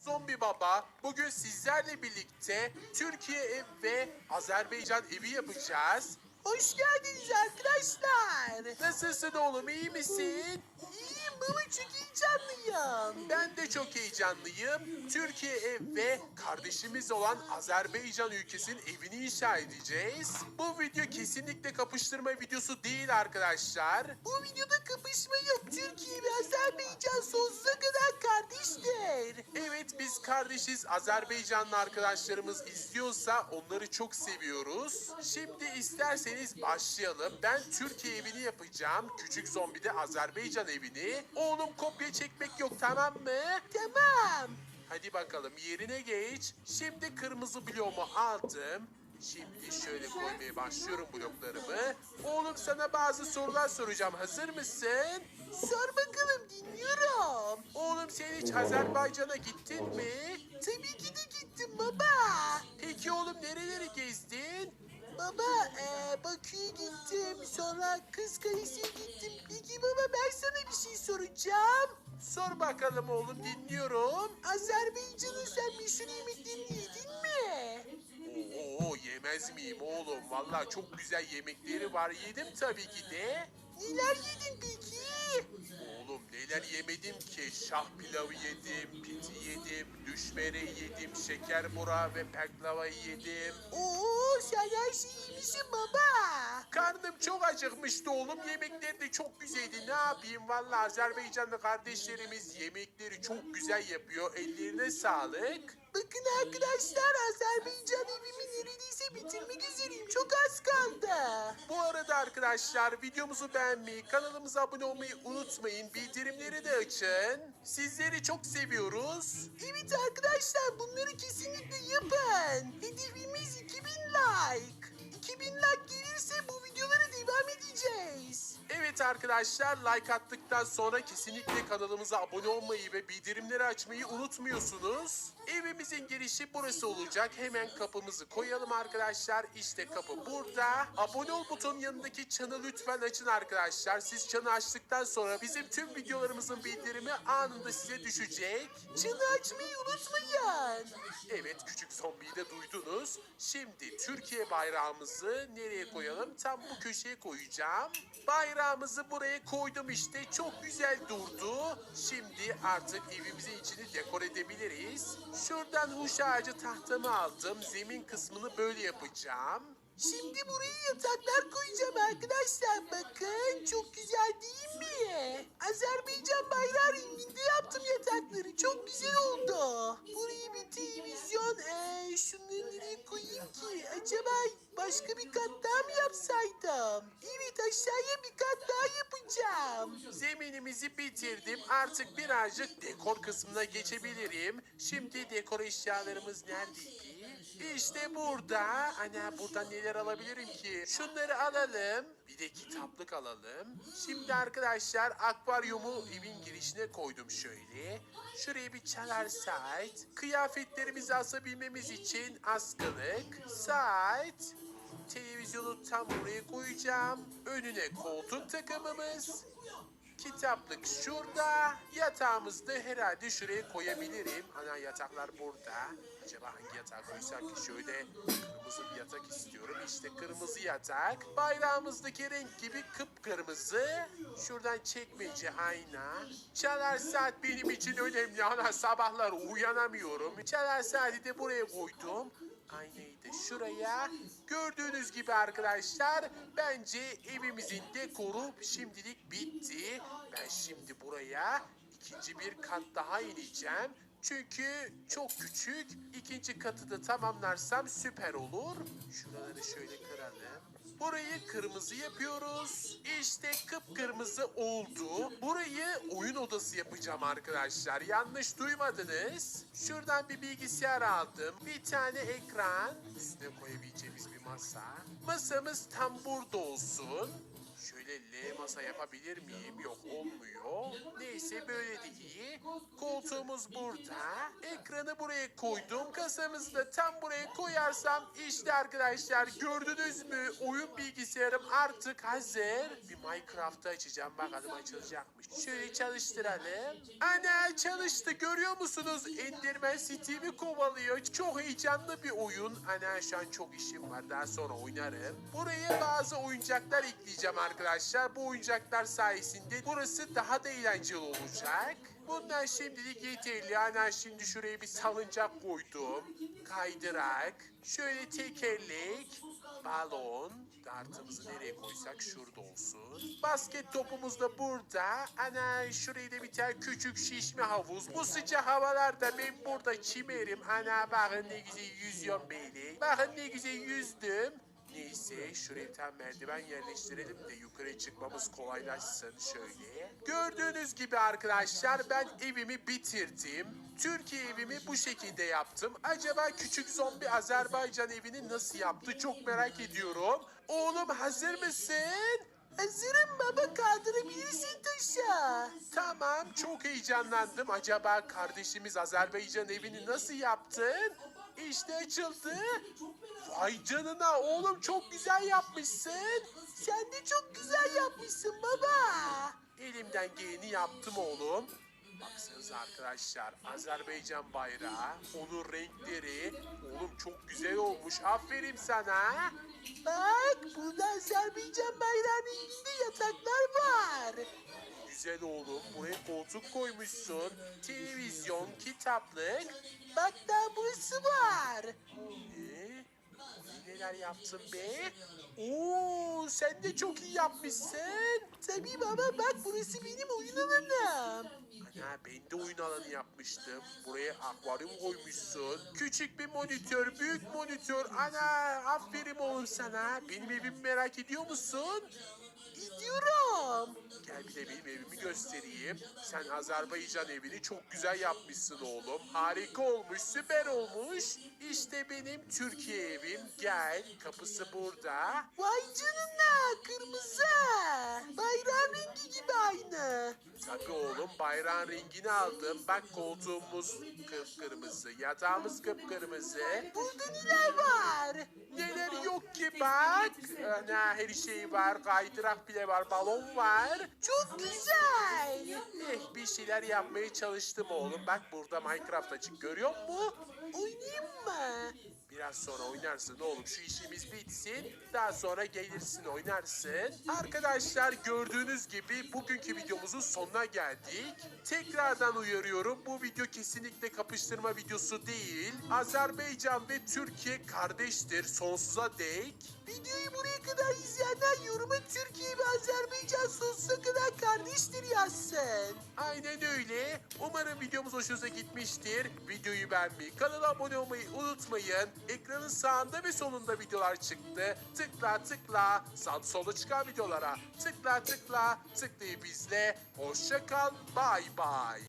Zombi Baba bugün sizlerle birlikte Türkiye ev ve Azerbaycan evi yapacağız. Hoş geldiniz arkadaşlar. Nasılsın oğlum iyi misin? İyiyim baba çok heyecanlıyım. Ben de çok heyecanlıyım. Türkiye ev ve kardeşimiz olan Azerbaycan ülkesinin evini inşa edeceğiz. Bu video kesinlikle kapıştırma videosu değil arkadaşlar. Bu videoda kapışma yok. Türkiye ve Azerbaycan sonsuza kadar kardeştir. Evet biz kardeşiz. Azerbaycanlı arkadaşlarımız izliyorsa onları çok seviyoruz. Şimdi isterseniz başlayalım. Ben Türkiye evini yapacağım. Küçük zombi de Azerbaycan evini. Oğlum kopya çekmek yok tamam mı? Tamam. Hadi bakalım yerine geç. Şimdi kırmızı bloğumu aldım. Şimdi şöyle koymaya başlıyorum bloklarımı. Oğlum sana bazı sorular soracağım. Hazır mısın? Sor bakalım dinliyorum. Oğlum sen hiç Azerbaycan'a gittin mi? Tabii ki de gittim baba. Peki oğlum nereleri gezdin? Baba ee, Bakü'ye gittim. Sonra Kız Kalesi'ye gittim. Peki baba ben sana bir şey soracağım. Sor bakalım oğlum dinliyorum. Azerbaycan'ın sen meşhur yemeklerini yedin mi? Oo yemez miyim oğlum? Vallahi çok güzel yemekleri var. Yedim tabii ki de. Neler yedin peki? Oğlum neler yemedim ki? Şah pilavı yedim, piti yedim, düşmere yedim, şeker bura ve peklavayı yedim. Oo sen her şeyi yemişsin baba. Karnım çok acıkmıştı oğlum. Yemekleri de çok güzeldi. Ne yapayım? Vallahi Azerbaycanlı kardeşlerimiz yemekleri çok güzel yapıyor. Ellerine sağlık. Bakın arkadaşlar Azerbaycan üzereyim. Çok az kaldı. Bu arada arkadaşlar videomuzu beğenmeyi, kanalımıza abone olmayı unutmayın. Bildirimleri de açın. Sizleri çok seviyoruz. Evet arkadaşlar bunları kesinlikle yapın. Arkadaşlar like attıktan sonra kesinlikle kanalımıza abone olmayı ve bildirimleri açmayı unutmuyorsunuz. Evimizin girişi burası olacak. Hemen kapımızı koyalım arkadaşlar. İşte kapı burada. Abone ol butonun yanındaki çanı lütfen açın arkadaşlar. Siz çanı açtıktan sonra bizim tüm videolarımızın bildirimi anında size düşecek. Çanı açmayı unutmayın. Evet küçük zombiyi de duydunuz. Şimdi Türkiye bayrağımızı nereye koyalım? Tam bu köşeye koyacağım. Bayrağımızı buraya koydum işte. Çok güzel durdu. Şimdi artık evimizin içini dekor edebiliriz. Şuradan huş ağacı tahtamı aldım. Zemin kısmını böyle yapacağım. Şimdi buraya yataklar koyacağım arkadaşlar. Bakın çok güzel değil mi? Azerbaycan bayrağı renginde yaptım yatakları. Çok güzel oldu. Buraya bir televizyon. Ee, şunları nereye koyayım ki? Acaba başka bir kat daha mı yapsaydım? Evet aşağıya bir kat daha yapacağım. Zeminimizi bitirdim. Artık birazcık dekor kısmına geçebilirim. Şimdi dekor eşyalarımız neredeydi? İşte burada. Ana buradan neler alabilirim ki? Şunları alalım. Bir de kitaplık alalım. Şimdi arkadaşlar akvaryumu evin girişine koydum şöyle. Şuraya bir çalar saat. Kıyafetlerimizi asabilmemiz için askılık, saat, televizyonu tam buraya koyacağım. Önüne koltuk takımımız. Kitaplık şurada. Yatağımızı da herhalde şuraya koyabilirim. Ana yataklar burada. Acaba hangi yatağı koysak ki şöyle kırmızı bir yatak istiyorum. İşte kırmızı yatak. Bayrağımızdaki renk gibi kıpkırmızı. Şuradan çekmece ayna. Çalar saat benim için önemli. Ana sabahlar uyanamıyorum. Çalar saati de buraya koydum. Aynayı da şuraya. Gördüğünüz gibi arkadaşlar bence evimizin dekoru şimdilik bitti. Ben şimdi buraya ikinci bir kat daha ineceğim. Çünkü çok küçük. İkinci katı da tamamlarsam süper olur. Şuraları şöyle kıralım. Burayı kırmızı yapıyoruz. İşte kıpkırmızı oldu. Burayı oyun odası yapacağım arkadaşlar. Yanlış duymadınız. Şuradan bir bilgisayar aldım. Bir tane ekran. Üstüne koyabileceğimiz bir masa. Masamız tam burada olsun. Şöyle L masa yapabilir miyim? Yok olmuyor. Neyse böyle de. Koltuğumuz burada. Ekranı buraya koydum. Kasamızı da tam buraya koyarsam işte arkadaşlar gördünüz mü? Oyun bilgisayarım artık hazır. Bir Minecraft'ı açacağım. Bakalım açılacakmış. Şöyle çalıştıralım. Ana çalıştı. Görüyor musunuz? Enderman City'mi kovalıyor. Çok heyecanlı bir oyun. Ana şu an çok işim var. Daha sonra oynarım. Buraya bazı oyuncaklar ekleyeceğim arkadaşlar. Bu oyuncaklar sayesinde burası daha da eğlenceli olacak. Bundan şimdilik yeterli. Ana şimdi şuraya bir salıncak koydum. Kaydırak. Şöyle tekerlek. Balon. Dartımızı nereye koysak şurada olsun. Basket topumuz da burada. Ana şuraya da bir tane küçük şişme havuz. Bu sıcak havalarda ben burada çimerim. Ana bakın ne güzel yüzüyorum böyle. Bakın ne güzel yüzdüm. Neyse şuraya merdiven yerleştirelim de yukarı çıkmamız kolaylaşsın şöyle. Gördüğünüz gibi arkadaşlar ben evimi bitirdim. Türkiye evimi bu şekilde yaptım. Acaba küçük zombi Azerbaycan evini nasıl yaptı çok merak ediyorum. Oğlum hazır mısın? Hazırım baba kaldırabilirsin taşa. Tamam çok heyecanlandım. Acaba kardeşimiz Azerbaycan evini nasıl yaptın? İşte açıldı. Vay canına oğlum çok güzel yapmışsın. Sen de çok güzel yapmışsın baba. Elimden geleni yaptım oğlum. Baksanıza arkadaşlar Azerbaycan bayrağı, onun renkleri. Oğlum çok güzel olmuş. Aferin sana. Bak burada Azerbaycan bayrağının içinde yataklar var. Güzel oğlum. Buraya koltuk koymuşsun. Televizyon, kitaplık. Bak daha burası var. Ne? Neler yaptın be? Oo, sen de çok iyi yapmışsın. Tabii baba bak burası benim oyun alanım. Ana ben de oyun alanı yapmıştım. Buraya akvaryum koymuşsun. Küçük bir monitör, büyük monitör. Ana aferin oğlum sana. Benim evimi merak ediyor musun? Gidiyorum. Gel bir de benim evimi göstereyim. Sen Azerbaycan evini çok güzel yapmışsın oğlum. Harika olmuş, süper olmuş. İşte benim Türkiye evim. Gel, kapısı burada. Vay canına, kırmızı. Bayrağın rengi gibi aynı. Tabii oğlum, bayrağın rengini aldım. Bak koltuğumuz kıpkırmızı, yatağımız kıpkırmızı. Burada neler var? Neler yok ki bak. Ana her şey var, kaydırak bile var, balon var. Çok güzel. Eh bir şeyler yapmaya çalıştım oğlum. Bak burada Minecraft açık görüyor musun? Oynayayım mı? Biraz sonra oynarsın oğlum şu işimiz bitsin. Daha sonra gelirsin oynarsın. Arkadaşlar gördüğünüz gibi bugünkü videomuzun sonuna geldik. Tekrardan uyarıyorum bu video kesinlikle kapıştırma videosu değil. Azerbaycan ve Türkiye kardeştir sonsuza dek. Videoyu buraya kadar izleyenler yoruma Türkiye ve Azerbaycan sonsuza kadar kardeştir yazsın. Aynen öyle. Umarım videomuz hoşunuza gitmiştir. Videoyu beğenmeyi, kanala abone olmayı unutmayın. Ekranın sağında ve solunda videolar çıktı. Tıkla tıkla sağ solda çıkan videolara tıkla tıkla tıklayıp izle. Hoşça kal. Bay bay.